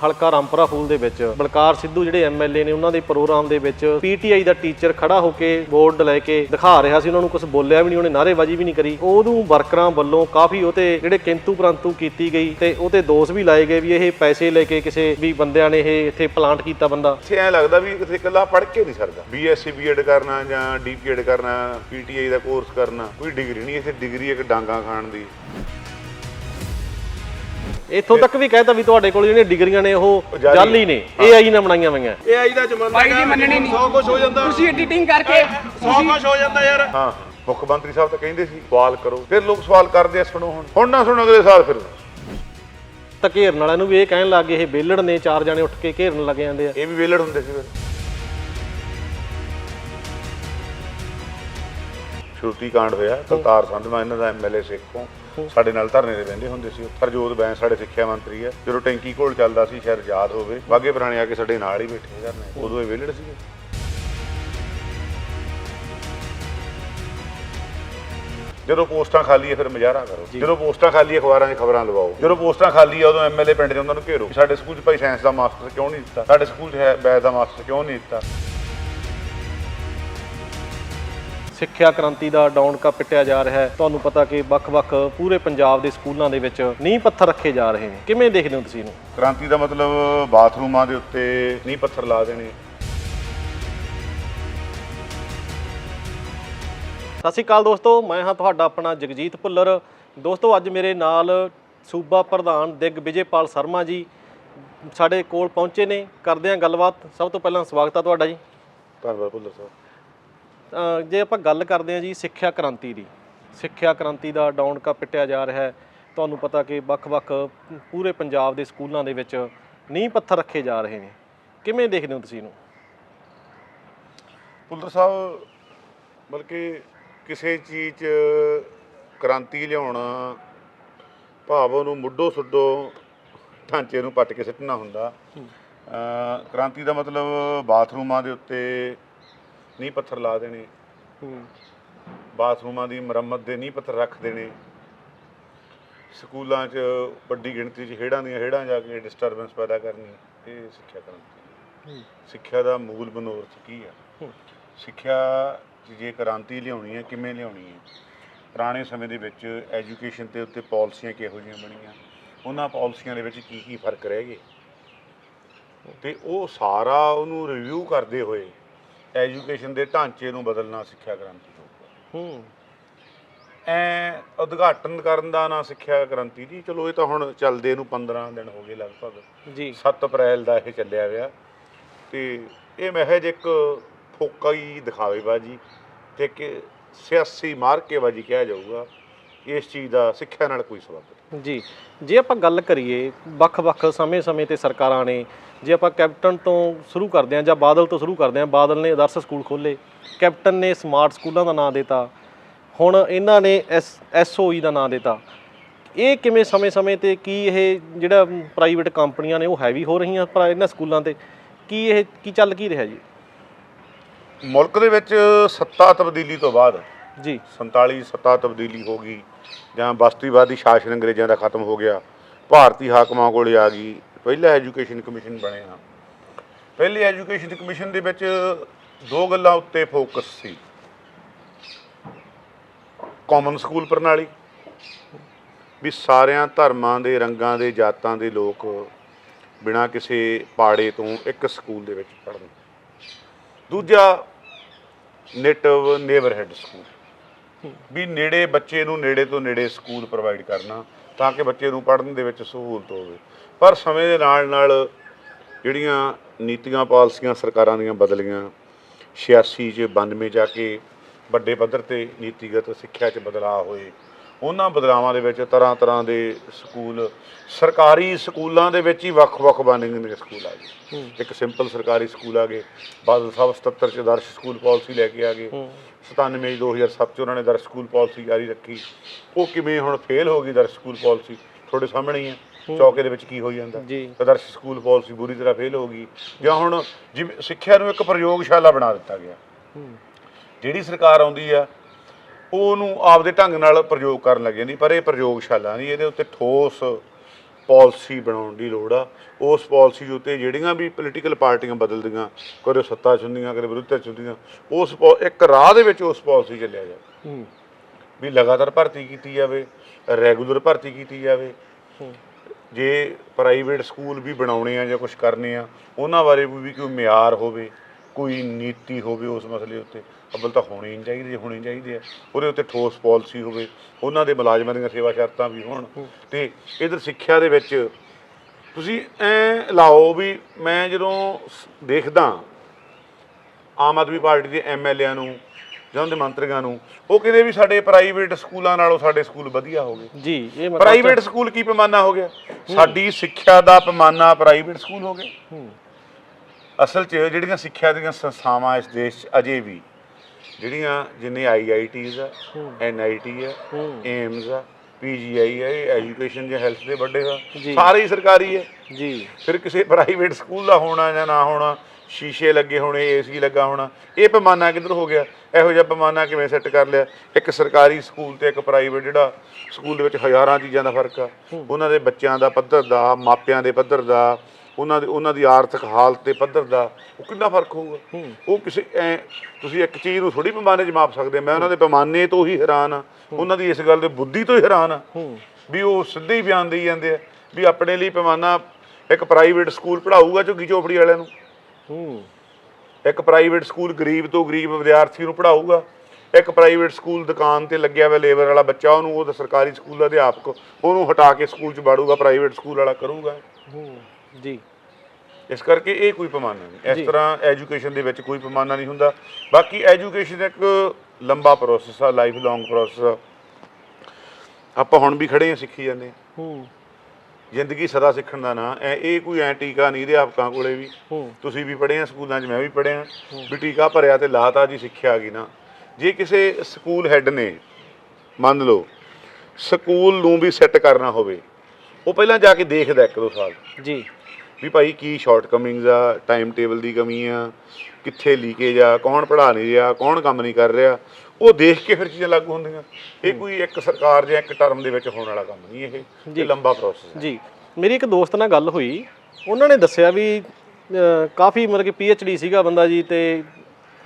ਹਲਕਾ ਰਾਮਪੁਰਾ ਫੂਲ ਦੇ ਵਿੱਚ। ਬਲਕਾਰ ਸਿੱਧੂ ਜਿਹੜੇ ਐਮਐਲਏ ਨੇ ਉਹਨਾਂ ਦੇ ਪ੍ਰੋਗਰਾਮ ਦੇ ਵਿੱਚ ਪੀਟੀਆਈ ਦਾ ਟੀਚਰ ਖੜਾ ਹੋ ਕੇ ਬੋਰਡ ਲੈ ਕੇ ਦਿਖਾ ਰਿਹਾ ਸੀ। ਉਹਨਾਂ ਨੂੰ ਕੁਝ ਬੋਲਿਆ ਵੀ ਨਹੀਂ, ਉਹਨੇ ਨਾਅਰੇਬਾਜ਼ੀ ਵੀ ਨਹੀਂ ਕਰੀ। ਉਹਨੂੰ ਵਰਕਰਾਂ ਵੱਲੋਂ ਕਾਫੀ ਉਹ ਜਿਹੜੇ ਕਿੰਤੂ ਪ੍ਰੰਤੂ ਕੀਤੀ ਗਈ ਤੇ ਉਹ ਤੇ ਦੋਸ਼ ਵੀ ਲਾਏ ਗਏ ਵੀ ਇਹ ਪੈਸੇ ਲੈ ਕੇ ਕਿਸੇ ਵੀ ਬੰਦਿਆਂ ਨੇ ਇਹ ਇੱਥੇ ਪਲਾਂਟ ਕੀਤਾ ਬੰਦਾ। ਇੱਥੇ ਐ ਲੱਗਦਾ ਵੀ ਕਿਤੇ ਇਕੱਲਾ ਪੜ੍ਹ ਕੇ ਨਹੀਂ ਸਰਦਾ। ਬੀਐਸਸੀ ਬੀਐਡ ਕਰਨਾ ਜਾਂ ਡੀਪੀਐਡ ਕਰਨਾ ਪੀਟੀਆਈ ਦਾ ਕੋਰਸ ਕਰਨਾ, ਕੋਈ ਡਿਗਰੀ ਨਹੀਂ। ਇੱਥੇ ਡਿਗਰੀ ਇੱਕ ਡਾਂਗਾ ਖਾਣ ਦੀ। ਇੱਥੋਂ ਤੱਕ ਵੀ ਕਹਿਤਾ ਵੀ ਤੁਹਾਡੇ ਕੋਲ ਜਿਹੜੀਆਂ ਡਿਗਰੀਆਂ ਨੇ ਉਹ ਜਾਲੀ ਨੇ ਏਆਈ ਨਾਲ ਬਣਾਈਆਂ ਹੋਈਆਂ ਏਆਈ ਦਾ ਜ਼ਮਾਨਾ ਬਾਈ ਜੀ ਮੰਨਣੀ ਨਹੀਂ 100 ਕੁਝ ਹੋ ਜਾਂਦਾ ਤੁਸੀਂ ਐਡੀਟਿੰਗ ਕਰਕੇ 100 ਕੁਝ ਹੋ ਜਾਂਦਾ ਯਾਰ ਹਾਂ ਮੁੱਖ ਮੰਤਰੀ ਸਾਹਿਬ ਤਾਂ ਕਹਿੰਦੇ ਸੀ ਸਵਾਲ ਕਰੋ ਫਿਰ ਲੋਕ ਸਵਾਲ ਕਰਦੇ ਆ ਸੁਣੋ ਹੁਣ ਹੁਣ ਨਾ ਸੁਣੋ ਅਗਲੇ ਸਾਲ ਫਿਰ ਤਾਂ ਘੇਰਨ ਵਾਲਿਆਂ ਨੂੰ ਵੀ ਇਹ ਕਹਿਣ ਲੱਗ ਗਏ ਇਹ ਵਿਹਲੜ ਨੇ ਚਾਰ ਜਾਣੇ ਉੱਠ ਕੇ ਘੇਰਨ ਲੱਗ ਜਾਂਦੇ ਆ ਇਹ ਵੀ ਵੇਲੜ ਹੁੰਦੇ ਸੀ ਫਿਰ ਸ਼ਰੂਤੀ ਕਾਂਡ ਹੋਇਆ ਕਲਤਾਰ ਸੰਧਵਾ ਇਹਨਾਂ ਦਾ ਐਮਐਲਏ ਸੇਖੋਂ ਸਾਡੇ ਨਾਲ ਧਰਨੇ ਤੇ ਬਹਿੰਦੇ ਹੁੰਦੇ ਸੀ। ਹਰਜੋਤ ਬੈਂਸ ਸਾਡੇ ਸਿੱਖਿਆ ਮੰਤਰੀ ਹੈ ਜਦੋਂ ਟੈਂਕੀ ਕੋਲ ਚੱਲਦਾ ਸੀ ਸ਼ਾਇਦ ਯਾਦ ਹੋਵੇ ਵਾਗੇ ਪੁਰਾਣੇ ਆ ਕੇ ਸਾਡੇ ਨਾਲ ਹੀ ਬੈਠੇ ਕਰਨੇ ਉਦੋਂ ਇਹ ਵੇਲੜ ਸੀਗੇ। ਜਦੋਂ ਪੋਸਟਾਂ ਖਾਲੀ ਹੈ ਫਿਰ ਮਜ਼ਾਰਾ ਕਰੋ। ਜਦੋਂ ਪੋਸਟਾਂ ਖਾਲੀ ਅਖਬਾਰਾਂ 'ਚ ਖਬਰਾਂ ਲਵਾਓ। ਜਦੋਂ ਪੋਸਟਾਂ ਖਾਲੀ ਹੈ ਉਦੋਂ ਐਮਐਲਏ ਪਿੰਡ ਦੇ ਉਹਨਾਂ ਨੂੰ ਘੇਰੋ ਸਾਡੇ ਸਕੂਲ 'ਚ ਭਾਈ ਸਾਇੰਸ ਦਾ ਮਾਸਟਰ ਕਿਉਂ ਨਹੀਂ ਦਿੱਤਾ? ਸਾਡੇ ਸਕੂਲ 'ਚ ਹੈ ਬੈਦ ਦਾ ਮਾਸਟਰ ਕਿਉਂ ਨਹੀਂ ਦਿੱਤਾ? ਸਿੱਖਿਆ ਕ੍ਰਾਂਤੀ ਦਾ ਡੌਂਕਾ ਪਿੱਟਿਆ ਜਾ ਰਿਹਾ ਹੈ। ਤੁਹਾਨੂੰ ਪਤਾ ਕਿ ਵੱਖ-ਵੱਖ ਪੂਰੇ ਪੰਜਾਬ ਦੇ ਸਕੂਲਾਂ ਦੇ ਵਿੱਚ ਨੀਂਹ ਪੱਥਰ ਰੱਖੇ ਜਾ ਰਹੇ ਨੇ। ਕਿਵੇਂ ਦੇਖਦੇ ਹੋ ਤੁਸੀਂ ਇਹਨੂੰ? ਕ੍ਰਾਂਤੀ ਦਾ ਮਤਲਬ ਬਾਥਰੂਮਾਂ ਦੇ ਉੱਤੇ ਨਹੀਂ ਪੱਥਰ ਲਾ ਦੇਣੇ। ਸਤਿ ਸ਼੍ਰੀ ਅਕਾਲ ਦੋਸਤੋ ਮੈਂ ਹਾਂ ਤੁਹਾਡਾ ਆਪਣਾ ਜਗਜੀਤ ਭੁੱਲਰ। ਦੋਸਤੋ ਅੱਜ ਮੇਰੇ ਨਾਲ ਸੂਬਾ ਪ੍ਰਧਾਨ ਦਿਗ ਵਿਜੇਪਾਲ ਸ਼ਰਮਾ ਜੀ ਸਾਡੇ ਕੋਲ ਪਹੁੰਚੇ ਨੇ। ਕਰਦੇ ਹਾਂ ਗੱਲਬਾਤ। ਸਭ ਤੋਂ ਪਹਿਲਾਂ ਸਵਾਗਤ ਹੈ ਤੁਹਾਡਾ ਜੀ। ਧੰਨਵਾਦ ਭੁੱਲਰ ਸਾਹਿਬ। ਜੇ ਆਪਾਂ ਗੱਲ ਕਰਦੇ ਹਾਂ ਜੀ ਸਿੱਖਿਆ ਕ੍ਰਾਂਤੀ ਦੀ, ਸਿੱਖਿਆ ਕ੍ਰਾਂਤੀ ਦਾ ਡੌਂਕਾ ਪਿੱਟਿਆ ਜਾ ਰਿਹਾ ਹੈ, ਤੁਹਾਨੂੰ ਪਤਾ ਕਿ ਵੱਖ-ਵੱਖ ਪੂਰੇ ਪੰਜਾਬ ਦੇ ਸਕੂਲਾਂ ਦੇ ਵਿੱਚ ਨੀਂਹ ਪੱਥਰ ਰੱਖੇ ਜਾ ਰਹੇ ਨੇ। ਕਿਵੇਂ ਦੇਖਦੇ ਹੋ ਤੁਸੀਂ ਇਹਨੂੰ? ਭੁੱਲਰ ਸਾਹਿਬ ਬਲਕਿ ਕਿਸੇ ਚੀਜ਼ 'ਚ ਕ੍ਰਾਂਤੀ ਲਿਆਉਣਾ ਭਾਵ ਉਹਨੂੰ ਮੁੱਢੋ ਸੁੱਡੋ ਢਾਂਚੇ ਨੂੰ ਪੱਟ ਕੇ ਸਿੱਟਣਾ ਹੁੰਦਾ। ਕ੍ਰਾਂਤੀ ਦਾ ਮਤਲਬ ਬਾਥਰੂਮਾਂ ਦੇ ਉੱਤੇ ਨਹੀਂ ਪੱਥਰ ਲਾ ਦੇਣੇ। ਬਾਥਰੂਮਾਂ ਦੀ ਮੁਰੰਮਤ ਦੇ ਨਹੀਂ ਪੱਥਰ ਰੱਖ ਦੇਣੇ। ਸਕੂਲਾਂ 'ਚ ਵੱਡੀ ਗਿਣਤੀ 'ਚ ਹੇੜਾਂ ਦੀਆਂ ਹੇੜਾਂ ਜਾ ਕੇ ਡਿਸਟਰਬੈਂਸ ਪੈਦਾ ਕਰਨੀ ਇਹ ਸਿੱਖਿਆ ਕ੍ਰਾਂਤੀ ਸਿੱਖਿਆ ਦਾ ਮੂਲ ਮਨੋਰਥ ਕੀ ਆ? ਸਿੱਖਿਆ ਜੇ ਕ੍ਰਾਂਤੀ ਲਿਆਉਣੀ ਹੈ ਕਿਵੇਂ ਲਿਆਉਣੀ ਹੈ? ਪੁਰਾਣੇ ਸਮੇਂ ਦੇ ਵਿੱਚ ਐਜੂਕੇਸ਼ਨ ਤੇ ਉੱਤੇ ਪਾਲਿਸੀਆਂ ਕਿਹੋ ਜਿਹੀਆਂ ਬਣੀਆਂ? ਉਹਨਾਂ ਪਾਲਿਸੀਆਂ ਦੇ ਵਿੱਚ ਕੀ ਕੀ ਫ਼ਰਕ ਰਹਿ ਗਏ? ਤੇ ਉਹ ਸਾਰਾ ਉਹਨੂੰ ਰਿਵਿਊ ਕਰਦੇ ਹੋਏ ਐਜੂਕੇਸ਼ਨ ਦੇ ਢਾਂਚੇ ਨੂੰ ਬਦਲਣਾ ਸਿੱਖਿਆ ਕ੍ਰਾਂਤੀ ਹੂੰ। ਐ ਉਦਘਾਟਨ ਕਰਨ ਦਾ ਨਾ ਸਿੱਖਿਆ ਕ੍ਰਾਂਤੀ ਦੀ। ਚਲੋ ਇਹ ਤਾਂ ਹੁਣ ਚੱਲਦੇ ਨੂੰ 15 ਦਿਨ ਹੋ ਗਏ ਲਗਭਗ। ਜੀ। 7 ਅਪ੍ਰੈਲ ਦਾ ਇਹ ਚੱਲਿਆ ਹੋਇਆ। ਤੇ ਇਹ ਮਹਿਜ ਇੱਕ ਫੋਕਾ ਹੀ ਦਿਖਾਵੇਬਾਜੀ ਤੇ ਕਿ ਸਿਆਸੀ ਮਾਰਕੇਬਾਜੀ ਕਿਹਾ ਜਾਊਗਾ। ਇਸ ਚੀਜ਼ ਦਾ ਸਿੱਖਿਆ ਨਾਲ ਕੋਈ ਸਬੰਧ ਜੀ। ਜੇ ਆਪਾਂ ਗੱਲ ਕਰੀਏ ਵੱਖ-ਵੱਖ ਸਮੇਂ-ਸਮੇਂ ਤੇ ਸਰਕਾਰਾਂ ਨੇ ਜੇ ਆਪਾਂ ਕੈਪਟਨ ਤੋਂ ਸ਼ੁਰੂ ਕਰਦੇ ਹਾਂ ਜਾਂ ਬਾਦਲ ਤੋਂ ਸ਼ੁਰੂ ਕਰਦੇ ਹਾਂ ਬਾਦਲ ਨੇ ਆਦਰਸ਼ ਸਕੂਲ ਖੋਲੇ ਕੈਪਟਨ ਨੇ ਸਮਾਰਟ ਸਕੂਲਾਂ ਦਾ ਨਾਮ ਦਿੱਤਾ ਹੁਣ ਇਹਨਾਂ ਨੇ ਐਸ ਐਸਓਈ ਦਾ ਨਾਮ ਦਿੱਤਾ। ਇਹ ਕਿਵੇਂ ਸਮੇਂ-ਸਮੇਂ ਤੇ ਕੀ ਇਹ ਜਿਹੜਾ ਪ੍ਰਾਈਵੇਟ ਕੰਪਨੀਆਂ ਨੇ ਉਹ ਹੈਵੀ ਹੋ ਰਹੀਆਂ ਪਰ ਇਹਨਾਂ ਸਕੂਲਾਂ ਤੇ? ਕੀ ਇਹ ਕੀ ਚੱਲ ਕੀ ਰਿਹਾ ਜੀ? ਮੁਲਕ ਦੇ ਵਿੱਚ ਸੱਤਾ ਤਬਦੀਲੀ ਤੋਂ ਬਾਅਦ ਜੀ। 47 ਸੱਤਾ ਤਬਦੀਲੀ ਹੋ ਗਈ। ਜਾਂ ਬਸਤੀਵਾਦੀ ਸ਼ਾਸਨ ਅੰਗਰੇਜ਼ਾਂ ਦਾ ਖਤਮ ਹੋ ਗਿਆ, ਭਾਰਤੀ ਹਾਕਮਾਂ ਕੋਲੇ ਆ ਗਈ, ਪਹਿਲਾ ਐਜੂਕੇਸ਼ਨ ਕਮਿਸ਼ਨ ਬਣਿਆ ਪਹਿਲੀ ਐਜੂਕੇਸ਼ਨ ਕਮਿਸ਼ਨ ਦੇ ਵਿੱਚ ਦੋ ਗੱਲਾਂ ਉੱਤੇ ਫੋਕਸ ਸੀ। ਕਾਮਨ ਸਕੂਲ ਪ੍ਰਣਾਲੀ, ਵੀ ਸਾਰਿਆਂ ਧਰਮਾਂ ਦੇ, ਰੰਗਾਂ ਦੇ, ਜਾਤਾਂ ਦੇ ਲੋਕ ਬਿਨਾਂ ਕਿਸੇ ਪਾੜੇ ਤੋਂ ਇੱਕ ਸਕੂਲ ਦੇ ਵਿੱਚ ਪੜ੍ਹਨ। ਦੂਜਾ ਨੇਟਿਵ ਨੇਬਰਹੁੱਡ ਸਕੂਲ ਵੀ ਨੇੜੇ ਬੱਚੇ ਨੂੰ ਨੇੜੇ ਤੋਂ ਨੇੜੇ ਸਕੂਲ ਪ੍ਰੋਵਾਈਡ ਕਰਨਾ ਤਾਂ ਕਿ ਬੱਚੇ ਨੂੰ ਪੜ੍ਹਨ ਦੇ ਵਿੱਚ ਸਹੂਲਤ ਹੋਵੇ। ਪਰ ਸਮੇਂ ਦੇ ਨਾਲ ਨਾਲ ਜਿਹੜੀਆਂ ਨੀਤੀਆਂ, ਪਾਲਿਸੀਆਂ ਸਰਕਾਰਾਂ ਦੀਆਂ ਬਦਲੀਆਂ 86 ਚ 92 ਜਾ ਕੇ ਵੱਡੇ ਪੱਧਰ ਤੇ ਨੀਤੀਗਤ ਸਿੱਖਿਆ 'ਚ ਬਦਲਾਅ ਹੋਏ ਉਹਨਾਂ ਬਦਲਾਵਾਂ ਦੇ ਵਿੱਚ ਤਰ੍ਹਾਂ ਤਰ੍ਹਾਂ ਦੇ ਸਕੂਲ ਸਰਕਾਰੀ ਸਕੂਲਾਂ ਦੇ ਵਿੱਚ ਹੀ ਵੱਖ-ਵੱਖ ਬਣੇ ਦੇ ਸਕੂਲ ਆ ਗਏ। ਇੱਕ ਸਿੰਪਲ ਸਰਕਾਰੀ ਸਕੂਲ ਆ ਗਏ ਬਾਦਲ ਸਾਹਿਬ 77 ਚ ਆਦਰਸ਼ ਸਕੂਲ ਪਾਲਿਸੀ ਲੈ ਕੇ ਆ ਗਏ। 97 2007 ਚ ਉਹਨਾਂ ਨੇ ਆਦਰਸ਼ ਸਕੂਲ ਪਾਲਿਸੀ ਜਾਰੀ ਰੱਖੀ। ਉਹ ਕਿਵੇਂ ਹੁਣ ਫੇਲ ਹੋ ਗਈ ਆਦਰਸ਼ ਸਕੂਲ ਪਾਲਿਸੀ? ਤੁਹਾਡੇ ਸਾਹਮਣੇ ਹੀ ਹੈ। ਚੌਕੇ ਦੇ ਵਿੱਚ ਕੀ ਹੋਈ ਜਾਂਦਾ। ਆਦਰਸ਼ ਸਕੂਲ ਪਾਲਿਸੀ ਬੁਰੀ ਤਰ੍ਹਾਂ ਫੇਲ ਹੋ ਗਈ। ਜਾਂ ਹੁਣ ਜਿਵੇਂ ਸਿੱਖਿਆ ਨੂੰ ਇੱਕ ਪ੍ਰਯੋਗਸ਼ਾਲਾ ਬਣਾ ਦਿੱਤਾ ਗਿਆ। ਜਿਹੜੀ ਸਰਕਾਰ ਆਉਂਦੀ ਆ ਉਹਨੂੰ ਆਪਦੇ ਢੰਗ ਨਾਲ ਪ੍ਰਯੋਗ ਕਰਨ ਲੱਗ ਜਾਂਦੀ ਪਰ ਇਹ ਪ੍ਰਯੋਗਸ਼ਾਲਾ ਨਹੀਂ ਇਹਦੇ ਉੱਤੇ ਠੋਸ ਪਾਲਿਸੀ ਬਣਾਉਣ ਦੀ ਲੋੜ ਆ। ਉਸ ਪਾਲਿਸੀ ਉੱਤੇ ਜਿਹੜੀਆਂ ਵੀ ਪੋਲੀਟੀਕਲ ਪਾਰਟੀਆਂ ਬਦਲਦੀਆਂ ਕਦੇ ਸੱਤਾ ਚ ਹੁੰਦੀਆਂ ਕਦੇ ਵਿਰੋਧਤਾ ਚ ਹੁੰਦੀਆਂ ਉਸ ਇੱਕ ਰਾਹ ਦੇ ਵਿੱਚ ਉਸ ਪਾਲਿਸੀ ਚੱਲਿਆ ਜਾ ਹੂੰ। ਵੀ ਲਗਾਤਾਰ ਭਰਤੀ ਕੀਤੀ ਜਾਵੇ ਰੈਗੂਲਰ ਭਰਤੀ ਕੀਤੀ ਜਾਵੇ। ਜੇ ਪ੍ਰਾਈਵੇਟ ਸਕੂਲ ਵੀ ਬਣਾਉਣੇ ਆ ਜਾਂ ਕੁਝ ਕਰਨੇ ਆ ਉਹਨਾਂ ਬਾਰੇ ਵੀ ਕੋਈ ਮਿਆਰ ਹੋਵੇ ਕੋਈ ਨੀਤੀ ਹੋਵੇ ਉਸ ਮਸਲੇ ਉੱਤੇ ਅਵਲ ਤਾਂ ਹੋਣੀ ਹੀ ਚਾਹੀਦੀ ਹੈ ਹੋਣੀ ਚਾਹੀਦੀ ਹੈ। ਉਹਦੇ ਉੱਤੇ ਠੋਸ ਪਾਲਿਸੀ ਹੋਵੇ ਉਹਨਾਂ ਦੇ ਮੁਲਾਜ਼ਮਾਂ ਦੀਆਂ ਸੇਵਾ ਸ਼ਰਤਾਂ ਵੀ ਹੋਣ। ਤੇ ਇਧਰ ਸਿੱਖਿਆ ਦੇ ਵਿੱਚ ਤੁਸੀਂ ਐ ਲਾਓ ਵੀ ਮੈਂ ਜਦੋਂ ਦੇਖਦਾ ਆਮ ਆਦਮੀ ਪਾਰਟੀ ਦੇ ਐਮਐਲਏਆਂ ਨੂੰ ਜਾਂ ਉਹਦੇ ਮੰਤਰੀਆਂ ਨੂੰ ਉਹ ਕਹਿੰਦੇ ਵੀ ਸਾਡੇ ਪ੍ਰਾਈਵੇਟ ਸਕੂਲਾਂ ਨਾਲੋਂ ਸਾਡੇ ਸਕੂਲ ਵਧੀਆ ਹੋ ਗਏ। ਜੀ ਇਹ ਮਤਲਬ ਪ੍ਰਾਈਵੇਟ ਸਕੂਲ ਕੀ ਪੈਮਾਨਾ ਹੋ ਗਿਆ? ਸਾਡੀ ਸਿੱਖਿਆ ਦਾ ਪੈਮਾਨਾ ਪ੍ਰਾਈਵੇਟ ਸਕੂਲ ਹੋ ਹੂੰ। ਅਸਲ 'ਚ ਜਿਹੜੀਆਂ ਸਿੱਖਿਆ ਦੀਆਂ ਸੰਸਥਾਵਾਂ ਇਸ ਦੇਸ਼ 'ਚ ਅਜੇ ਵੀ ਜਿਹੜੀਆਂ ਜਿੰਨੇ ਆਈਆਈਟੀਜ਼ ਆ ਐਨਆਈਟੀ ਆ ਹੂੰ। ਏਮਸ ਆ ਪੀਜੀਆਈ ਆ ਐਜੂਕੇਸ਼ਨ ਜਾਂ ਹੈਲਥ ਦੇ ਵੱਡੇ ਆ ਜੀ। ਸਾਰੇ ਹੀ ਸਰਕਾਰੀ ਹੈ ਜੀ। ਫਿਰ ਕਿਸੇ ਪ੍ਰਾਈਵੇਟ ਸਕੂਲ ਦਾ ਹੋਣਾ ਜਾਂ ਨਾ ਹੋਣਾ ਸ਼ੀਸ਼ੇ ਲੱਗੇ ਹੋਣੇ ਏਸੀ ਲੱਗਾ ਹੋਣਾ ਇਹ ਪੈਮਾਨਾ ਕਿੱਧਰ ਹੋ ਗਿਆ? ਇਹੋ ਜਿਹਾ ਪੈਮਾਨਾ ਕਿਵੇਂ ਸੈੱਟ ਕਰ ਲਿਆ? ਇੱਕ ਸਰਕਾਰੀ ਸਕੂਲ ਤੇ ਇੱਕ ਪ੍ਰਾਈਵੇਟ ਜਿਹੜਾ ਸਕੂਲ ਦੇ ਵਿੱਚ ਹਜ਼ਾਰਾਂ ਚੀਜ਼ਾਂ ਦਾ ਫ਼ਰਕ ਆ। ਉਹਨਾਂ ਦੇ ਬੱਚਿਆਂ ਦਾ ਪੱਧਰ ਦਾ ਮਾਪਿਆਂ ਦੇ ਪੱਧਰ ਦਾ ਉਹਨਾਂ ਦੇ ਉਹਨਾਂ ਦੀ ਆਰਥਿਕ ਹਾਲਤ ਦੇ ਪੱਧਰ ਦਾ ਉਹ ਕਿੰਨਾ ਫ਼ਰਕ ਹੋਊਗਾ? ਉਹ ਕਿਸੇ ਐ ਤੁਸੀਂ ਇੱਕ ਚੀਜ਼ ਨੂੰ ਥੋੜੀ ਪੈਮਾਨੇ 'ਚ ਮਾਪ ਸਕਦੇ ਮੈਂ ਉਹਨਾਂ ਦੇ ਪੈਮਾਨੇ ਤੋਂ ਹੀ ਹੈਰਾਨ ਆ। ਉਹਨਾਂ ਦੀ ਇਸ ਗੱਲ ਦੇ ਬੁੱਧੀ ਤੋਂ ਹੀ ਹੈਰਾਨ ਆ ਹੂੰ। ਵੀ ਉਹ ਸਿੱਧੇ ਹੀ ਬਿਆਨ ਦੇਈ ਜਾਂਦੇ ਆ ਵੀ ਆਪਣੇ ਲਈ ਪੈਮਾਨਾ ਇੱਕ ਪ੍ਰਾਈਵੇਟ ਸਕੂਲ ਪੜਾਊਗਾ ਝੁੱਗੀ ਚੋਪੜੀ ਵਾਲਿਆਂ ਨੂੰ। ਹੂੰ। ਇੱਕ ਪ੍ਰਾਈਵੇਟ ਸਕੂਲ ਗਰੀਬ ਤੋਂ ਗਰੀਬ ਵਿਦਿਆਰਥੀ ਨੂੰ ਪੜਾਊਗਾ ਇੱਕ ਪ੍ਰਾਈਵੇਟ ਸਕੂਲ ਦੁਕਾਨ ਤੇ ਲੱਗਿਆ ਹੋਇਆ ਲੇਬਰ ਵਾਲਾ ਬੱਚਾ ਉਹਨੂੰ ਉਹ ਸਰਕਾਰੀ ਸਕੂਲ ਦਾ ਅਧਿਆਪਕ ਉਹਨੂੰ ਹਟਾ ਕੇ ਸਕੂਲ 'ਚ ਬਾੜੂਗਾ ਪ੍ਰਾਈਵੇਟ ਸਕੂਲ ਵਾਲਾ ਕਰੂਗਾ। ਹੂੰ। ਜੀ। ਇਸ ਕਰਕੇ ਇਹ ਕੋਈ ਪੈਮਾਨਾ ਨਹੀਂ। ਇਸ ਤਰ੍ਹਾਂ ਐਜੂਕੇਸ਼ਨ ਦੇ ਵਿੱਚ ਕੋਈ ਪੈਮਾਨਾ ਨਹੀਂ ਹੁੰਦਾ। ਬਾਕੀ ਐਜੂਕੇਸ਼ਨ ਇੱਕ ਲੰਬਾ ਪ੍ਰੋਸੈਸ ਆ ਲਾਈਫ ਲੌਂਗ ਪ੍ਰੋਸੈਸ ਆ। ਆਪਾਂ ਹੁਣ ਵੀ ਖੜੇ ਆ ਸਿੱਖੀ ਜਾਂਦੇ ਹਾਂ। ਹੂੰ। ਜ਼ਿੰਦਗੀ ਸਦਾ ਸਿੱਖਣ ਦਾ ਨਾਂ। ਐ ਇਹ ਕੋਈ ਐ ਟੀਕਾ ਨਹੀਂ ਅਧਿਆਪਕਾਂ ਕੋਲੇ ਵੀ। ਹੂੰ। ਤੁਸੀਂ ਵੀ ਪੜ੍ਹੇ ਆ ਸਕੂਲਾਂ 'ਚ ਮੈਂ ਵੀ ਪੜ੍ਹਿਆ। ਵੀ ਟੀਕਾ ਭਰਿਆ ਤੇ ਲਾਤਾ ਜੀ ਸਿੱਖਿਆ ਆ ਗਈ ਨਾ। ਜੇ ਕਿਸੇ ਸਕੂਲ ਹੈੱਡ ਨੇ ਮੰਨ ਲਓ ਸਕੂਲ ਨੂੰ ਵੀ ਸੈੱਟ ਕਰਨਾ ਹੋਵੇ ਉਹ ਪਹਿਲਾਂ ਜਾ ਕੇ ਦੇਖਦਾ ਇੱਕ ਦੋ ਸਾਲ। ਜੀ। ਵੀ ਭਾਈ ਕੀ ਸ਼ਾਰਟਕਮਿੰਗਸ ਆ ਟਾਈਮ ਟੇਬਲ ਦੀ ਕਮੀ ਆ ਕਿੱਥੇ ਲੀਕੇਜ ਆ ਕੌਣ ਪੜ੍ਹਾ ਨਹੀਂ ਰਿਹਾ ਕੌਣ ਕੰਮ ਨਹੀਂ ਕਰ ਰਿਹਾ ਉਹ ਦੇਖ ਕੇ ਫਿਰ ਚੀਜ਼ਾਂ ਲਾਗੂ ਹੁੰਦੀਆਂ। ਇਹ ਕੋਈ ਇੱਕ ਸਰਕਾਰ ਜਾਂ ਇੱਕ ਟਰਮ ਦੇ ਵਿੱਚ ਹੋਣ ਵਾਲਾ ਕੰਮ ਨਹੀਂ ਇਹ ਇਹ ਲੰਬਾ ਪ੍ਰੋਸੈਸ ਹੈ। ਜੀ। ਮੇਰੀ ਇੱਕ ਦੋਸਤ ਨਾਲ ਗੱਲ ਹੋਈ ਉਹਨਾਂ ਨੇ ਦੱਸਿਆ ਵੀ ਕਾਫੀ ਮਤਲਬ ਕਿ ਪੀਐਚਡੀ ਸੀਗਾ ਬੰਦਾ ਜੀ ਤੇ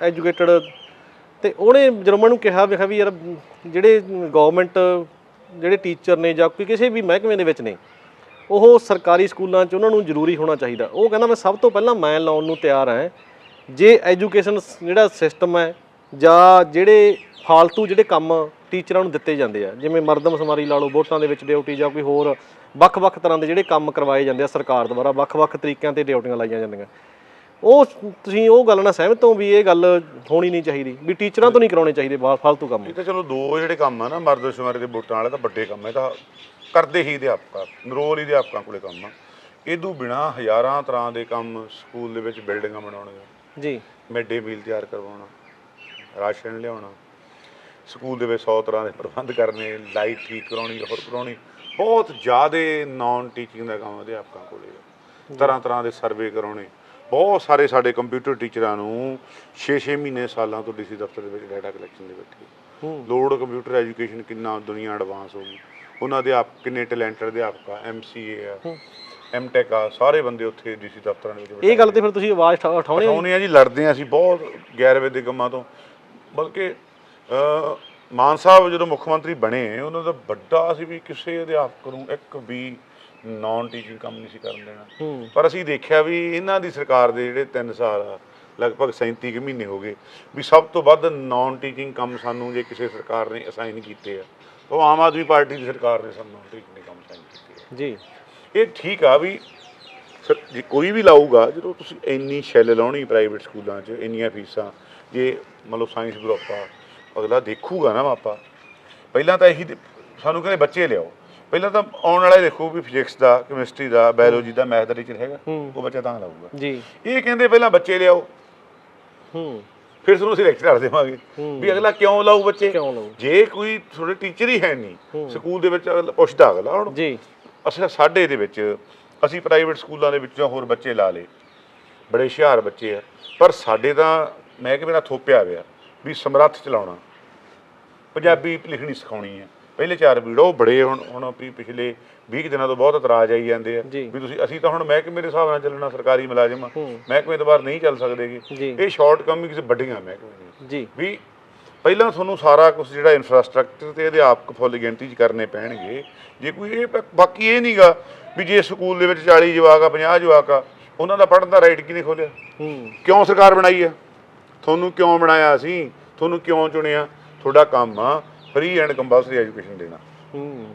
ਐਜੂਕੇਟਡ ਤੇ ਉਹਨੇ ਜਦੋਂ ਮੈਨੂੰ ਕਿਹਾ ਵੇਖਿਆ ਵੀ ਯਾਰ ਜਿਹੜੇ ਗਵਰਨਮੈਂਟ ਜਿਹੜੇ ਟੀਚਰ ਨੇ ਜਾਂ ਕੋਈ ਕਿਸੇ ਵੀ ਮਹਿਕਮੇ ਦੇ ਵਿੱਚ ਨੇ ਉਹ ਸਰਕਾਰੀ ਸਕੂਲਾਂ 'ਚ ਉਹਨਾਂ ਨੂੰ ਜ਼ਰੂਰੀ ਹੋਣਾ ਚਾਹੀਦਾ। ਉਹ ਕਹਿੰਦਾ, ਮੈਂ ਸਭ ਤੋਂ ਪਹਿਲਾਂ ਮੈਂ ਲਾਉਣ ਨੂੰ ਤਿਆਰ ਹਾਂ। ਜੇ ਐਜੂਕੇਸ਼ਨ ਜਿਹੜਾ ਸਿਸਟਮ ਹੈ ਜਾਂ ਜਿਹੜੇ ਫਾਲਤੂ ਜਿਹੜੇ ਕੰਮ ਟੀਚਰਾਂ ਨੂੰ ਦਿੱਤੇ ਜਾਂਦੇ ਆ, ਜਿਵੇਂ ਮਰਦਮਸ਼ੁਮਾਰੀ ਲਾ ਲਓ, ਵੋਟਾਂ ਦੇ ਵਿੱਚ ਡਿਊਟੀ ਜਾਂ ਕੋਈ ਹੋਰ ਵੱਖ-ਵੱਖ ਤਰ੍ਹਾਂ ਦੇ ਜਿਹੜੇ ਕੰਮ ਕਰਵਾਏ ਜਾਂਦੇ ਆ ਸਰਕਾਰ ਦੁਆਰਾ, ਵੱਖ-ਵੱਖ ਤਰੀਕਿਆਂ ਤੇ ਡਿਊਟੀਆਂ ਲਾਈਆਂ ਜਾਂਦੀਆਂ। ਉਹ ਤੁਸੀਂ ਉਹ ਗੱਲ ਨਾਲ ਸਹਿਮਤ ਹੋ ਵੀ ਇਹ ਗੱਲ ਹੋਣੀ ਨਹੀਂ ਚਾਹੀਦੀ, ਵੀ ਟੀਚਰਾਂ ਤੋਂ ਨਹੀਂ ਕਰਾਉਣੇ ਚਾਹੀਦੇ ਫਾਲਤੂ ਕੰਮ। ਇਹ ਤਾਂ ਚਲੋ ਦੋ ਜਿਹੜੇ ਕੰਮ ਆ ਨਾ ਮਰਦਮ ਮਰਦਸ਼ੁਮਾਰੀ ਦੇ ਵੋਟਾਂ ਵਾਲੇ ਤਾਂ ਵੱਡੇ ਕੰਮ ਹੈ ਤਾਂ ਕਰਦੇ ਹੀ ਅਧਿਆਪਕ ਨਰੋਲ ਹੀ ਅਧਿਆਪਕਾਂ ਕੋਲੇ ਕੰਮ ਆ। ਇਹਦੂ ਬਿਨਾ ਹਜ਼ਾਰਾਂ ਤਰ੍ਹਾਂ ਦੇ ਕੰਮ ਸਕੂਲ ਦੇ ਵਿੱਚ ਬਿਲਡਿੰਗਾਂ ਬਣਾਉਣੀਆਂ ਜੀ। ਮਿਡ ਡੇ ਮੀਲ ਤਿਆਰ ਕਰਵਾਉਣਾ ਰਾਸ਼ਨ ਲਿਆਉਣਾ ਸਕੂਲ ਦੇ ਵਿੱਚ 100 ਤਰ੍ਹਾਂ ਦੇ ਪ੍ਰਬੰਧ ਕਰਨੇ ਲਾਈਟ ਠੀਕ ਕਰਾਉਣੀ ਹੋਰ ਕਰਾਉਣੀ ਬਹੁਤ ਜ਼ਿਆਦਾ ਨਾਨ ਟੀਚਿੰਗ ਦਾ ਕੰਮ ਅਧਿਆਪਕਾਂ ਕੋਲੇ ਤਰ੍ਹਾਂ ਤਰ੍ਹਾਂ ਦੇ ਸਰਵੇ ਕਰਾਉਣੇ। ਬਹੁਤ ਸਾਰੇ ਸਾਡੇ ਕੰਪਿਊਟਰ ਟੀਚਰਾਂ ਨੂੰ 6-6 ਮਹੀਨੇ ਸਾਲਾਂ ਤੋਂ ਡੀਸੀ ਦਫ਼ਤਰ ਦੇ ਵਿੱਚ ਡਾਟਾ ਕਲੈਕਸ਼ਨ ਦੇ ਬੈਠੇ ਲੋਡ ਕੰਪਿਊਟਰ ਐਜੂਕੇਸ਼ਨ ਕਿੰਨਾ ਦੁਨੀਆ ਐਡਵਾਂਸ ਹੋ ਗਈ। ਉਹਨਾਂ ਦੇ ਆਪ ਕਿੰਨੇ ਟੈਲੈਂਟਡ ਅਧਿਆਪਕ ਆ ਐਮਸੀਏ ਆ ਐਮਟੈਕ ਆ ਸਾਰੇ ਬੰਦੇ ਉੱਥੇ ਡੀਸੀ ਦਫ਼ਤਰਾਂ ਦੇ ਵਿੱਚ ਇਹ ਗੱਲ ਤੇ ਫਿਰ ਤੁਸੀਂ ਆਵਾਜ਼ ਉਠਾ- ਉਠਾਉਣੀ ਆ? ਉਠਾਉਣੇ ਆ ਜੀ ਲੜਦੇ ਆ ਅਸੀਂ ਬਹੁਤ ਗੈਰ ਦੇ ਕੰਮਾਂ ਤੋਂ। ਬਲਕਿ ਮਾਨ ਸਾਹਿਬ ਜਦੋਂ ਮੁੱਖ ਮੰਤਰੀ ਬਣੇ ਉਹਨਾਂ ਦਾ ਵੱਡਾ ਸੀ ਵੀ ਕਿਸੇ ਅਧਿਆਪਕ ਨੂੰ ਇੱਕ ਵੀ ਨਾਨ ਟੀਚਿੰਗ ਕੰਮ ਨਹੀਂ ਸੀ ਕਰਨ ਦੇਣਾ। ਪਰ ਅਸੀਂ ਦੇਖਿਆ ਵੀ ਇਹਨਾਂ ਦੀ ਸਰਕਾਰ ਦੇ ਜਿਹੜੇ 3 ਸਾਲ ਆ ਲਗਭਗ 37 ਕੁ ਮਹੀਨੇ ਹੋ ਗਏ ਵੀ ਸਭ ਤੋਂ ਵੱਧ ਨਾਨ ਟੀਚਿੰਗ ਕੰਮ ਸਾਨੂੰ ਜੇ ਕਿਸੇ ਸਰਕਾਰ ਨੇ ਅਸਾਈਨ ਕੀਤੇ ਆ। ਉਹ ਆਮ ਆਦਮੀ ਪਾਰਟੀ ਦੀ ਸਰਕਾਰ ਨੇ ਸਾਨੂੰ ਟੀਚਿੰਗ ਦੇ ਕੰਮ ਅਸਾਈਨ ਕੀਤੇ। ਜੀ। ਇਹ ਠੀਕ ਆ ਵੀ ਜੇ ਕੋਈ ਵੀ ਲਾਊਗਾ ਜਦੋਂ ਤੁਸੀਂ ਇੰਨੀ ਸ਼ੈਲ ਲਾਉਣੀ ਪ੍ਰਾਈਵੇਟ ਸਕੂਲਾਂ 'ਚ ਇੰਨੀਆਂ ਫੀਸਾਂ ਜੇ ਮੰਨ ਲਓ ਸਾਇੰਸ ਗਰੁੱਪ ਆ ਅਗਲਾ ਦੇਖੂਗਾ ਨਾ ਮਾਪਾ ਪਹਿਲਾਂ ਤਾਂ ਇਹੀ ਸਾਨੂੰ ਕਹਿੰਦੇ ਬੱਚੇ ਲਿਆਓ। ਪਹਿਲਾਂ ਤਾਂ ਆਉਣ ਵਾਲਾ ਦੇਖੋ ਵੀ ਫਿਜ਼ਿਕਸ ਦਾ ਕੈਮਿਸਟਰੀ ਦਾ ਬਾਇਓਲੋਜੀ ਦਾ ਮੈਥ ਦਾ ਟੀਚਰ ਹੈਗਾ। ਉਹ ਬੱਚਾ ਤਾਂ ਲਾਊਗਾ। ਜੀ। ਇਹ ਕਹਿੰਦੇ ਪਹਿਲਾਂ ਬੱਚੇ ਲਿਆਓ। ਹੂੰ। ਫਿਰ ਤੁਹਾਨੂੰ ਅਸੀਂ ਲੈਕਚਰ ਦੇਵਾਂਗੇ ਵੀ ਅਗਲਾ ਕਿਉਂ ਲਾਊ ਬੱਚੇ? ਕਿਉਂ ਲਓ ਜੇ ਕੋਈ ਤੁਹਾਡੇ ਟੀਚਰ ਹੀ ਹੈ ਨਹੀਂ ਸਕੂਲ ਦੇ ਵਿੱਚ ਅਗਲਾ ਪੁੱਛਦਾ ਅਗਲਾ ਹੁਣ। ਜੀ। ਅਸੀਂ ਸਾਡੇ ਦੇ ਵਿੱਚ ਅਸੀਂ ਪ੍ਰਾਈਵੇਟ ਸਕੂਲਾਂ ਦੇ ਵਿੱਚੋਂ ਹੋਰ ਬੱਚੇ ਲਾ ਲਏ। ਬੜੇ ਹੁਸ਼ਿਆਰ ਬੱਚੇ ਆ। ਪਰ ਸਾਡੇ ਤਾਂ ਮੈਂ ਕਿ ਮੇਰਾ ਥੋਪਿਆ ਹੋਇਆ ਵੀ ਸਮਰੱਥ ਚਲਾਉਣਾ। ਪੰਜਾਬੀ ਲਿਖਣੀ ਸਿਖਾਉਣੀ ਹੈ ਪਹਿਲੇ ਚਾਰ ਵੀਡੀਓ ਬੜੇ ਹੁਣ ਹੁਣ ਵੀ ਪਿਛਲੇ 20 ਕੁ ਦਿਨਾਂ ਤੋਂ ਬਹੁਤ ਇਤਰਾਜ਼ ਆਈ ਜਾਂਦੇ ਆ। ਵੀ ਤੁਸੀਂ ਅਸੀਂ ਤਾਂ ਹੁਣ ਮਹਿਕਮੇ ਦੇ ਹਿਸਾਬ ਨਾਲ ਚੱਲਣਾ ਸਰਕਾਰੀ ਮੁਲਾਜ਼ਮ ਆ। ਮਹਿਕਮੇ ਤੋਂ ਬਾਹਰ ਨਹੀਂ ਚੱਲ ਸਕਦੇਗੇ ਇਹ ਸ਼ਾਰਟ ਕਮਿੰਗਸ ਵੱਡੀਆਂ ਮਹਿਕਮੇ ਜੀ। ਵੀ ਪਹਿਲਾਂ ਤੁਹਾਨੂੰ ਸਾਰਾ ਕੁਝ ਜਿਹੜਾ ਇਨਫਰਾਸਟ੍ਰਕਚਰ ਤੇ ਅਧਿਆਪਕ ਫੁੱਲ ਗਿਣਤੀ 'ਚ ਕਰਨੇ ਪੈਣਗੇ। ਜੇ ਕੋਈ ਇਹ ਬਾਕੀ ਇਹ ਨਹੀਂਗਾ ਵੀ ਜੇ ਸਕੂਲ ਦੇ ਵਿੱਚ 40 ਜਵਾਕ ਆ 50 ਜਵਾਕ ਆ ਉਹਨਾਂ ਦਾ ਪੜ੍ਹਨ ਦਾ ਰਾਈਟ ਕਿਹਨੇ ਖੋਲਿਆ ਕਿਉਂ ਸਰਕਾਰ ਬਣਾਈ ਆ? ਤੁਹਾਨੂੰ ਕਿਉਂ ਬਣਾਇਆ ਸੀ ਤੁਹਾਨੂੰ ਕਿਉਂ ਚੁਣਿਆ? ਤੁਹਾਡਾ ਕੰਮ ਆ। ਫ੍ਰੀ ਐਂਡ ਕੰਪਲਸਰੀ ਐਜੂਕੇਸ਼ਨ ਦੇਣਾ। ਹੂੰ।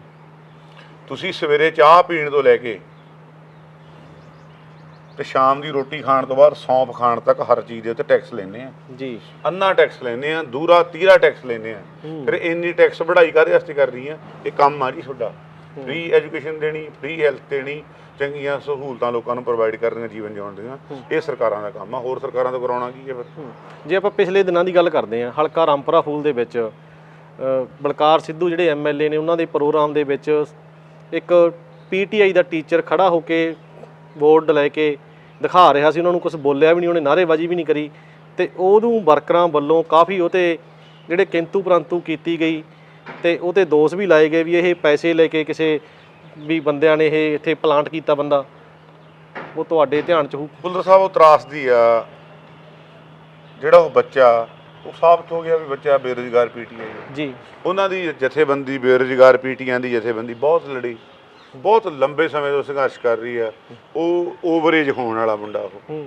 ਤੁਸੀਂ ਸਵੇਰੇ ਚਾਹ ਪੀਣ ਤੋਂ ਲੈ ਕੇ ਤੇ ਸ਼ਾਮ ਦੀ ਰੋਟੀ ਖਾਣ ਤੋਂ ਬਾਅਦ ਸੌਂਫ ਖਾਣ ਤੱਕ ਹਰ ਚੀਜ਼ ਦੇ ਉੱਤੇ ਟੈਕਸ ਲੈਂਦੇ ਆ। ਜੀ। ਅੰਨਾ ਟੈਕਸ ਲੈਂਦੇ ਆ ਦੂਰਾ ਤੀਰਾ ਟੈਕਸ ਲੈਂਦੇ ਆ। ਫਿਰ ਇੰਨੀ ਟੈਕਸ ਵਧਾਈ ਕਾਹਦੇ ਵਾਸਤੇ ਕਰ ਰਹੀ ਆ? ਇਹ ਕੰਮ ਆ ਜੀ ਤੁਹਾਡਾ। ਫ੍ਰੀ ਐਜੂਕੇਸ਼ਨ ਦੇਣੀ ਫ੍ਰੀ ਹੈਲਥ ਦੇਣੀ ਚੰਗੀਆਂ ਸਹੂਲਤਾਂ ਲੋਕਾਂ ਨੂੰ ਪ੍ਰੋਵਾਈਡ ਕਰਨੀਆਂ ਜੀਵਨ ਜਿਉਣ ਦੀਆਂ। ਇਹ ਸਰਕਾਰਾਂ ਦਾ ਕੰਮ ਆ। ਹੋਰ ਸਰਕਾਰਾਂ ਤੋਂ ਕਰਾਉਣਾ ਕੀ ਹੈ ਫਿਰ। ਜੇ ਆਪਾਂ ਪਿਛਲੇ ਦਿਨਾਂ ਦੀ ਗੱਲ ਕਰਦੇ ਹਾਂ ਹਲਕਾ ਰਾਮਪੁਰਾ ਫੂਲ ਦੇ ਵਿੱਚ ਬਲਕਾਰ ਸਿੱਧੂ ਜਿਹੜੇ ਐਮਐਲਏ ਨੇ, ਉਹਨਾਂ ਦੇ ਪ੍ਰੋਗਰਾਮ ਦੇ ਵਿੱਚ ਇੱਕ ਪੀਟੀਆਈ ਦਾ ਟੀਚਰ ਖੜਾ ਹੋ ਕੇ ਬੋਰਡ ਲੈ ਕੇ ਦਿਖਾ ਰਿਹਾ ਸੀ। ਉਹਨਾਂ ਨੂੰ ਕੁਝ ਬੋਲਿਆ ਵੀ ਨਹੀਂ, ਉਹਨੇ ਨਾਅਰੇਬਾਜ਼ੀ ਵੀ ਨਹੀਂ ਕਰੀ ਤੇ ਉਹਨੂੰ ਵਰਕਰਾਂ ਵੱਲੋਂ ਕਾਫੀ ਉਹ ਤੇ ਜਿਹੜੇ ਕਿੰਤੂ ਪ੍ਰੰਤੂ ਕੀਤੀ ਗਈ ਤੇ ਉਹ ਤੇ ਦੋਸ਼ ਵੀ ਲਾਏ ਗਏ ਵੀ ਇਹ ਪੈਸੇ ਲੈ ਕੇ ਕਿਸੇ ਵੀ ਬੰਦਿਆਂ ਨੇ ਇਹ ਇੱਥੇ ਪਲਾਂਟ ਕੀਤਾ ਬੰਦਾ। ਉਹ ਤੁਹਾਡੇ ਧਿਆਨ ਚ ਹੋਊ। ਪੁੱਲਰ ਸਾਹਿਬ, ਉਹ ਤਰਾਸਦੀ ਆ। ਜਿਹੜਾ ਉਹ ਬੱਚਾ ਉਹ ਸਾਬਤ ਹੋ ਗਿਆ ਵੀ ਬੱਚਾ ਬੇਰੁਜ਼ਗਾਰ ਪੀਟੀਆਈ ਹੈ। ਜੀ। ਉਹਨਾਂ ਦੀ ਜਥੇਬੰਦੀ ਬੇਰੁਜ਼ਗਾਰ ਪੀਟੀਆਂ ਦੀ ਜਥੇਬੰਦੀ ਬਹੁਤ ਲੜੀ। ਬਹੁਤ ਲੰਬੇ ਸਮੇਂ ਤੋਂ ਸੰਘਰਸ਼ ਕਰ ਰਹੀ ਆ ਉਹ ਓਵਰੇਜ ਹੋਣ ਵਾਲਾ ਮੁੰਡਾ ਉਹ।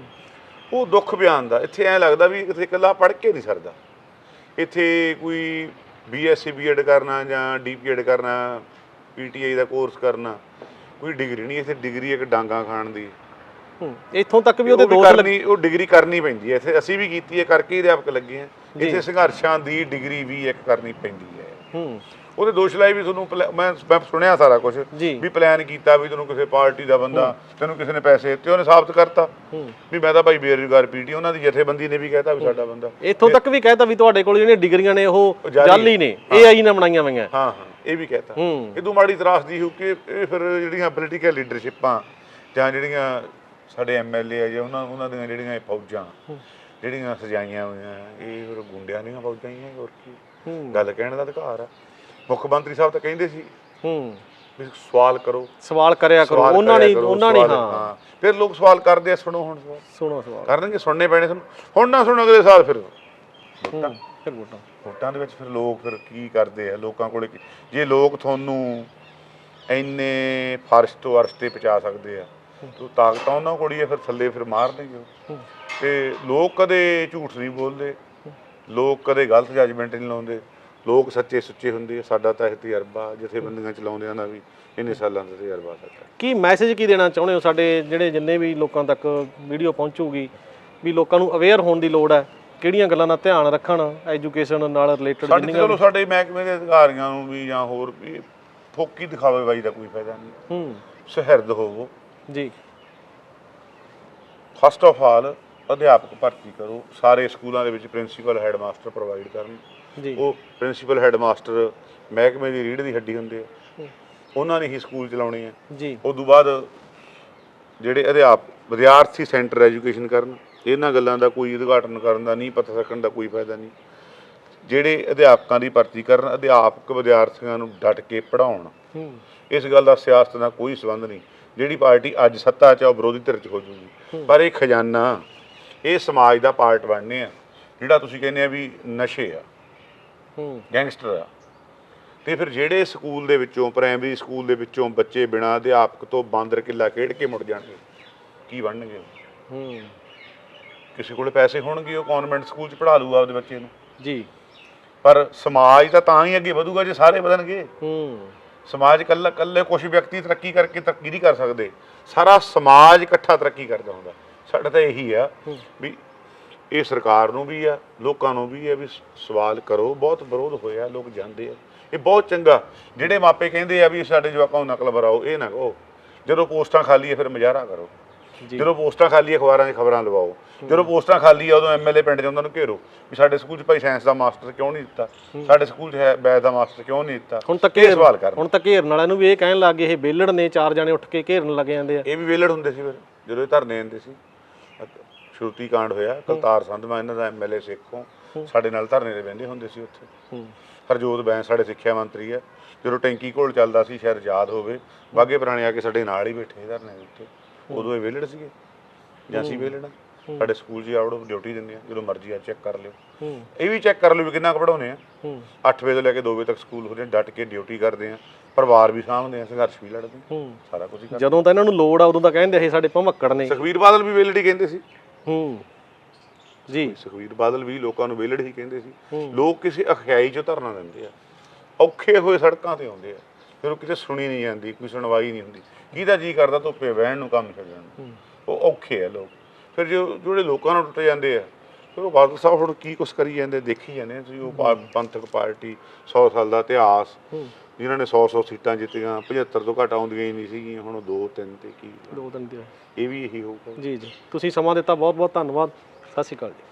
ਉਹ ਦੁੱਖ ਬਿਆਨ ਦਾ। ਇੱਥੇ ਐ ਲੱਗਦਾ ਵੀ ਕਿਤੇ ਇਕੱਲਾ ਪੜ੍ਹ ਕੇ ਨਹੀਂ ਸਰਦਾ। ਇੱਥੇ ਕੋਈ ਬੀਐਸਸੀ ਬੀਐਡ ਕਰਨਾ ਜਾਂ ਡੀਪੀਐਡ ਕਰਨਾ ਪੀਟੀਆਈ ਦਾ ਕੋਰਸ ਕਰਨਾ ਕੋਈ ਡਿਗਰੀ ਨਹੀਂ। ਇੱਥੇ ਡਿਗਰੀ ਇੱਕ ਡਾਂਗਾ ਖਾਣ ਦੀ। ਇੱਥੋਂ ਤੱਕ ਵੀ ਉਹਦੇ ਦੋਸ਼ ਲੱਗੇ ਉਹ ਡਿਗਰੀ ਕਰਨੀ ਪੈਂਦੀ ਹੈ। ਇੱਥੇ ਅਸੀਂ ਵੀ ਕੀਤੀ ਹੈ ਕਰਕੇ ਹੀ ਅਧਿਆਪਕ ਲੱਗੇ ਆ ਇੱਥੇ ਸੰਘਰਸ਼ਾਂ ਦੀ ਡਿਗਰੀ ਵੀ ਇੱਕ ਕਰਨੀ ਪੈਂਦੀ ਹੈ। ਹੂੰ। ਉਹਦੇ ਦੋਸ਼ ਲਾਏ ਵੀ ਤੁਹਾਨੂੰ ਮੈਂ ਮੈਂ ਸੁਣਿਆ ਸਾਰਾ ਕੁਝ ਵੀ ਪਲਾਨ ਕੀਤਾ ਵੀ ਤੈਨੂੰ ਕਿਸੇ ਪਾਰਟੀ ਦਾ ਬੰਦਾ ਤੈਨੂੰ ਕਿਸੇ ਨੇ ਪੈਸੇ ਦਿੱਤੇ ਉਹਨੇ ਸਾਬਤ ਕਰਤਾ। ਹੂੰ। ਵੀ ਮੈਂ ਤਾਂ ਭਾਈ ਬੇਰੁਜ਼ਗਾਰ ਪੀਟੀ ਉਹਨਾਂ ਦੀ ਜਥੇਬੰਦੀ ਨੇ ਵੀ ਕਹਿਤਾ ਵੀ ਸਾਡਾ ਬੰਦਾ। ਇੱਥੋਂ ਤੱਕ ਵੀ ਕਹਿਤਾ ਵੀ ਤੁਹਾਡੇ ਕੋਲ ਜਿਹੜੀਆਂ ਡਿਗਰੀਆਂ ਨੇ ਉਹ ਜਾਲੀ ਨੇ। ਏਆਈ ਨਾਲ ਬਣਾਈਆਂ ਹੋਈਆਂ। ਹਾਂ ਹਾਂ। ਇਹ ਵੀ ਕਹਿਤਾ। ਇਦੋਂ ਮਾੜੀ ਤਰਾਸਦੀ ਹੋ ਕਿ ਇਹ ਫਿਰ ਜਿਹੜੀਆਂ ਪੋਲੀਟੀਕਲ ਲੀਡਰਸ਼ਿਪਾਂ ਜਾਂ ਜਿਹੜੀਆਂ ਸਾਡੇ ਐਮਐਲਏ ਆ ਜਾਂ ਉਹਨਾਂ ਉਹਨਾਂ ਦੀਆਂ ਜਿਹੜੀਆਂ ਇਹ ਫੌਜਾਂ ਜਿਹੜੀਆਂ ਸਜਾਈਆਂ ਹੋਈਆਂ ਇਹ ਫਿਰ ਗੁੰਡਿਆਂ ਦੀਆਂ ਫੌਜਾਂ ਹੀ ਆ ਹੋਰ ਕੀ। ਹੂੰ। ਗੱਲ ਕਹਿਣ ਦਾ ਅਧਿਕਾਰ ਆ। ਮੁੱਖ ਮੰਤਰੀ ਸਾਹਿਬ ਤਾਂ ਕਹਿੰਦੇ ਸੀ ਹੂੰ। ਵੀ ਸਵਾਲ ਕਰੋ। ਸਵਾਲ ਕਰਿਆ ਕਰੋ ਉਹਨਾਂ ਨੇ ਉਹਨਾਂ ਨੇ ਹਾਂ। ਫਿਰ ਲੋਕ ਸਵਾਲ ਕਰਦੇ ਆ ਸੁਣੋ ਹੁਣ ਸਵਾਲ। ਸੁਣੋ ਸਵਾਲ। ਕਰਨਗੇ ਸੁਣਨੇ ਪੈਣੇ ਤੁਹਾਨੂੰ ਹੁਣ ਨਾ ਸੁਣੋ ਅਗਲੇ ਸਾਲ ਫਿਰ। ਵੋਟਾਂ। ਵੋਟਾਂ ਦੇ ਵਿੱਚ ਫਿਰ ਲੋਕ ਫਿਰ ਕੀ ਕਰਦੇ ਆ? ਲੋਕਾਂ ਕੋਲੇ ਜੇ ਲੋਕ ਤੁਹਾਨੂੰ ਇੰਨੇ ਫਰਸ਼ ਤੋਂ ਅਰਸ਼ ਤੇ ਪਹੁੰਚਾ ਸਕਦੇ ਆ ਤਾਕਤਾਂ ਉਹਨਾਂ ਕੋਲ ਹੀ ਆ ਫਿਰ ਥੱਲੇ ਫਿਰ ਮਾਰ। ਹੂੰ। ਤੇ ਲੋਕ ਕਦੇ ਝੂਠ ਨਹੀਂ ਬੋਲਦੇ। ਲੋਕ ਕਦੇ ਗਲਤ ਜੱਜਮੈਂਟ ਨਹੀਂ ਲਾਉਂਦੇ। ਲੋਕ ਸੱਚੇ ਸੁੱਚੇ ਹੁੰਦੇ ਸਾਡਾ ਤਾਂ ਇਹ ਤਜਰਬਾ ਜਥੇਬੰਦੀਆਂ ਚਲਾਉਂਦਿਆਂ ਦਾ ਵੀ ਇੰਨੇ ਸਾਲਾਂ ਦਾ ਤਜਰਬਾ ਸਾਡਾ। ਕੀ ਮੈਸੇਜ ਕੀ ਦੇਣਾ ਚਾਹੁੰਦੇ ਹੋ ਸਾਡੇ ਜਿਹੜੇ ਜਿੰਨੇ ਵੀ ਲੋਕਾਂ ਤੱਕ ਵੀਡੀਓ ਪਹੁੰਚੂਗੀ ਵੀ ਲੋਕਾਂ ਨੂੰ ਅਵੇਅਰ ਹੋਣ ਦੀ ਲੋੜ ਹੈ? ਕਿਹੜੀਆਂ ਗੱਲਾਂ ਦਾ ਧਿਆਨ ਰੱਖਣ? ਐਜੂਕੇਸ਼ਨ ਨਾਲ ਰਿਲੇਟਡ ਸਾਡੇ ਚਲੋ ਸਾਡੇ ਮਹਿਕਮੇ ਦੇ ਅਧਿਕਾਰੀਆਂ ਨੂੰ ਵੀ ਜਾਂ ਹੋਰ ਵੀ ਫੋਕੀ ਦਿਖਾਵੇ ਬਾਈ ਦਾ ਕੋਈ ਫਾਇਦਾ ਨਹੀਂ। ਹੂੰ। ਸੁਹਿਰਦ ਹੋਵੋ ਜੀ। ਫਸਟ ਆਫ ਆਲ ਅਧਿਆਪਕ ਭਰਤੀ ਕਰੋ। ਸਾਰੇ ਸਕੂਲਾਂ ਦੇ ਵਿੱਚ ਪ੍ਰਿੰਸੀਪਲ ਹੈਡਮਾਸਟਰ ਪ੍ਰੋਵਾਈਡ ਕਰਨ। ਜੀ। ਉਹ ਪ੍ਰਿੰਸੀਪਲ ਹੈਡਮਾਸਟਰ ਮਹਿਕਮੇ ਦੀ ਰੀੜ ਦੀ ਹੱਡੀ ਹੁੰਦੇ ਆ। ਉਹਨਾਂ ਨੇ ਹੀ ਸਕੂਲ ਚਲਾਉਣੇ ਆ। ਜੀ। ਉਸ ਤੋਂ ਬਾਅਦ ਜਿਹੜੇ ਅਧਿਆਪ ਵਿਦਿਆਰਥੀ ਸੈਂਟਰ ਐਜੂਕੇਸ਼ਨ ਕਰਨ ਇਹਨਾਂ ਗੱਲਾਂ ਦਾ ਕੋਈ ਉਦਘਾਟਨ ਕਰਨ ਦਾ ਨਹੀਂ ਪਤਾ ਸਕਣ ਦਾ ਕੋਈ ਫਾਇਦਾ ਨਹੀਂ। ਜਿਹੜੇ ਅਧਿਆਪਕਾਂ ਦੀ ਭਰਤੀ ਕਰਨ ਅਧਿਆਪਕ ਵਿਦਿਆਰਥੀਆਂ ਨੂੰ ਡਟ ਕੇ ਪੜ੍ਹਾਉਣ। ਹੂੰ। ਇਸ ਗੱਲ ਦਾ ਸਿਆਸਤ ਨਾਲ ਕੋਈ ਸੰਬੰਧ ਨਹੀਂ। ਜਿਹੜੀ ਪਾਰਟੀ ਅੱਜ ਸੱਤਾ 'ਚ ਆ ਉਹ ਵਿਰੋਧੀ ਧਿਰ 'ਚ ਹੋ ਜੂਗੀ। ਪਰ ਇਹ ਖਜ਼ਾਨਾ ਇਹ ਸਮਾਜ ਦਾ ਪਾਰਟ ਬਣਨੇ ਆ ਜਿਹੜਾ ਤੁਸੀਂ ਕਹਿੰਦੇ ਆ ਵੀ ਨਸ਼ੇ ਆ ਹੂੰ। ਗੈਂਗਸਟਰ ਆ। ਤੇ ਫਿਰ ਜਿਹੜੇ ਸਕੂਲ ਦੇ ਵਿੱਚੋਂ ਪ੍ਰਾਇਮਰੀ ਸਕੂਲ ਦੇ ਵਿੱਚੋਂ ਬੱਚੇ ਬਿਨਾਂ ਅਧਿਆਪਕ ਤੋਂ ਬਾਂਦਰ ਕਿੱਲਾ ਖੇਡ ਕੇ ਮੁੜ ਜਾਣਗੇ ਕੀ ਬਣਨਗੇ? ਹੂੰ। ਕਿਸੇ ਕੋਲੇ ਪੈਸੇ ਹੋਣਗੇ ਉਹ ਕਨਵੈਂਟ ਸਕੂਲ 'ਚ ਪੜ੍ਹਾ ਲੂਗਾ ਆਪਦੇ ਬੱਚੇ ਨੂੰ। ਜੀ। ਪਰ ਸਮਾਜ ਤਾਂ ਤਾਂ ਹੀ ਅੱਗੇ ਵਧੂਗਾ ਜੇ ਸਾਰੇ ਵਧਣਗੇ। ਹੂੰ। ਸਮਾਜ ਕੱਲਾ ਕੱਲੇ ਕੁਝ ਵਿਅਕਤੀ ਤਰੱਕੀ ਕਰਕੇ ਤਰੱਕੀ ਨਹੀਂ ਕਰ ਸਕਦੇ। ਸਾਰਾ ਸਮਾਜ ਇਕੱਠਾ ਤਰੱਕੀ ਕਰਦਾ ਹੁੰਦਾ। ਸਾਡਾ ਤਾਂ ਇਹੀ ਆ ਵੀ ਇਹ ਸਰਕਾਰ ਨੂੰ ਵੀ ਆ, ਲੋਕਾਂ ਨੂੰ ਵੀ ਆ ਵੀ ਸਵਾਲ ਕਰੋ। ਬਹੁਤ ਵਿਰੋਧ ਹੋਇਆ, ਲੋਕ ਜਾਂਦੇ ਆ। ਇਹ ਬਹੁਤ ਚੰਗਾ। ਜਿਹੜੇ ਮਾਪੇ ਕਹਿੰਦੇ ਆ ਵੀ ਸਾਡੇ ਜਵਾਕਾਂ ਨੂੰ ਨਕਲ ਬਰਾਓ ਇਹ ਨਾ ਕਹੋ। ਜਦੋਂ ਪੋਸਟਾਂ ਖਾਲੀ ਆ, ਫਿਰ ਮੁਜ਼ਾਹਰਾ ਕਰੋ। ਜਦੋਂ ਪੋਸਟਾਂ ਖਾਲੀ ਅਖਬਾਰਾਂ 'ਚ ਖਬਰਾਂ ਲਵਾਓ। ਜਦੋਂ ਪੋਸਟਾਂ ਖਾਲੀ ਆ ਉਦੋਂ ਐਮਐਲਏ ਪਿੰਡ 'ਚ ਉਹਨਾਂ ਨੂੰ ਘੇਰੋ ਵੀ ਸਾਡੇ ਸਕੂਲ 'ਚ ਭਾਈ ਸਾਇੰਸ ਦਾ ਮਾਸਟਰ ਕਿਉਂ ਨਹੀਂ ਦਿੱਤਾ? ਸਾਡੇ ਸਕੂਲ 'ਚ ਹੈ ਬੈਥ ਦਾ ਮਾਸਟਰ ਕਿਉਂ ਨਹੀਂ ਦਿੱਤਾ? ਹੁਣ ਤੱਕ ਇਹ ਘੇਰ ਸਵਾਲ ਕਰਨ। ਹੁਣ ਤੱਕ ਘੇਰਨ ਵਾਲਿਆਂ ਨੂੰ ਵੀ ਇਹ ਕਹਿਣ ਲੱਗ ਗਏ ਇਹ ਬੇਲੜ ਨੇ ਚਾਰ ਜਾਣੇ ਉੱਠ ਕੇ ਘੇਰਨ ਲੱਗ ਜਾਂਦੇ ਆ। ਇਹ ਵੀ ਵੇਲੜ ਹੁੰਦੇ ਸੀ ਫਿਰ ਜਦੋਂ ਇਹ ਧਰਨੇ ਹੁੰਦੇ ਸੀ। ਸ਼ਰੂਤੀ ਕਾਂਡ ਹੋਇਆ ਕਲਤਾਰ ਸੰਧਵਾ ਇਹਨਾਂ ਦਾ ਐਮਐਲਏ ਸੇਖੋਂ ਸਾਡੇ ਨਾਲ ਧਰਨੇ ਦੇ ਬਹਿੰਦੇ ਹੁੰਦੇ ਸੀ ਉੱਥੇ। ਹਰਜੋਤ ਬੈਂਸ ਸਾਡੇ ਸਿੱਖਿਆ ਮੰਤਰੀ ਹੈ ਜਦੋਂ ਟੈਂਕੀ ਕੋਲ ਚੱਲਦਾ ਸੀ ਸ਼ਾਇਦ ਯਾਦ ਹੋਵੇ ਬਾਗੇ ਪੁਰਾਣੇ ਆ ਕੇ ਸਾਡੇ ਨਾਲ ਹੀ ਬੈਠੇ ਧਰਨੇ ਦੇ ਉੱਤੇ। ਉਦੋਂ ਇਹ ਵਿਹਲੜ ਸੀਗੇ। ਜਾਂ ਅਸੀਂ ਵਿਹਲੜ ਆ। ਸਾਡੇ ਸਕੂਲ 'ਚ ਆਉਟ ਡਿਊਟੀ ਦਿੰਦੇ ਆ ਜਦੋਂ ਮਰਜ਼ੀ ਆ ਚੈੱਕ ਕਰ ਲਿਓ। ਇਹ ਵੀ ਚੈੱਕ ਕਰ ਲਿਓ ਵੀ ਕਿੰਨਾ ਕੁ ਪੜਾਉਨੇ ਆ। ਹੂੰ। 8 ਵਜੇ ਤੋਂ ਲੈ ਕੇ 2 ਵਜੇ ਤੱਕ ਸਕੂਲ ਹੋ ਰਿਹਾ ਡਟ ਕੇ ਡਿਊਟੀ ਕਰਦੇ ਆ। ਪਰਿਵਾਰ ਵੀ ਸਾਂਭਦੇ ਆ ਸੰਘਰਸ਼ ਵੀ ਲੜਦੇ ਆ। ਸਾਰਾ ਕੁਝ ਕਰਦੇ ਜਦੋਂ ਤਾਂ ਇਹਨਾਂ ਨੂੰ ਲੋੜ ਆ ਉਦੋਂ ਤਾਂ ਕਹਿੰਦੇ ਇਹ ਸਾਡੇ ਭਮੱਕੜ ਨੇ। ਸੁਖਵੀਰ ਬਾਦਲ ਵੀ ਵਿਹਲੜ ਹੀ ਕਹਿੰਦੇ ਸੀ। ਹੂੰ। ਜੀ। ਸੁਖਵੀਰ ਬਾਦਲ ਵੀ ਲੋਕਾਂ ਨੂੰ ਵਿਹਲੜ ਹੀ ਕਹਿੰਦੇ ਸੀ। ਲੋਕ ਕਿਸੇ ਅਖਿਆਈ 'ਚ ਧਰਨਾ ਦਿੰਦੇ ਆ। ਔਖੇ ਹੋਏ ਸੜਕਾਂ ਤੇ ਆਉਂਦੇ ਆ। ਫਿਰ ਉਹ ਕਿਤੇ ਸੁਣੀ ਨਹੀਂ ਜਾਂਦੀ ਕੋਈ ਸੁਣਵਾਈ ਨਹੀਂ ਹੁੰਦੀ। ਕਿਹਦਾ ਜੀ ਕਰਦਾ ਧੁੱਪੇ ਬਹਿਣ ਨੂੰ ਕੰਮ ਛੱਡਣ ਨੂੰ? ਉਹ ਔਖੇ ਆ ਲੋਕ। ਫਿਰ ਜੋ ਜਿਹੜੇ ਲੋਕਾਂ ਨੂੰ ਟੁੱਟ ਜਾਂਦੇ ਆ ਫਿਰ ਉਹ ਬਾਦਲ ਸਾਹਿਬ ਹੁਣ ਕੀ ਕੁਛ ਕਰੀ ਜਾਂਦੇ ਦੇਖੀ ਜਾਂਦੇ ਤੁਸੀਂ ਉਹ ਪੰਥਕ ਪਾਰਟੀ 100 ਸਾਲ ਦਾ ਇਤਿਹਾਸ ਜਿਨ੍ਹਾਂ ਨੇ 100 100 ਸੀਟਾਂ ਜਿੱਤੀਆਂ 75 ਤੋਂ ਘੱਟ ਆਉਂਦੀਆਂ ਹੀ ਨਹੀਂ ਸੀਗੀਆਂ ਹੁਣ ਉਹ ਦੋ ਤਿੰਨ ਤੇ ਕੀ ਦੋ ਦਿਨ ਦੇ ਇਹ ਵੀ ਇਹੀ ਹੋਊਗਾ। ਜੀ ਜੀ। ਤੁਸੀਂ ਸਮਾਂ ਦਿੱਤਾ ਬਹੁਤ ਬਹੁਤ ਧੰਨਵਾਦ। ਸਤਿ ਸ਼੍ਰੀ ਅਕਾਲ ਜੀ।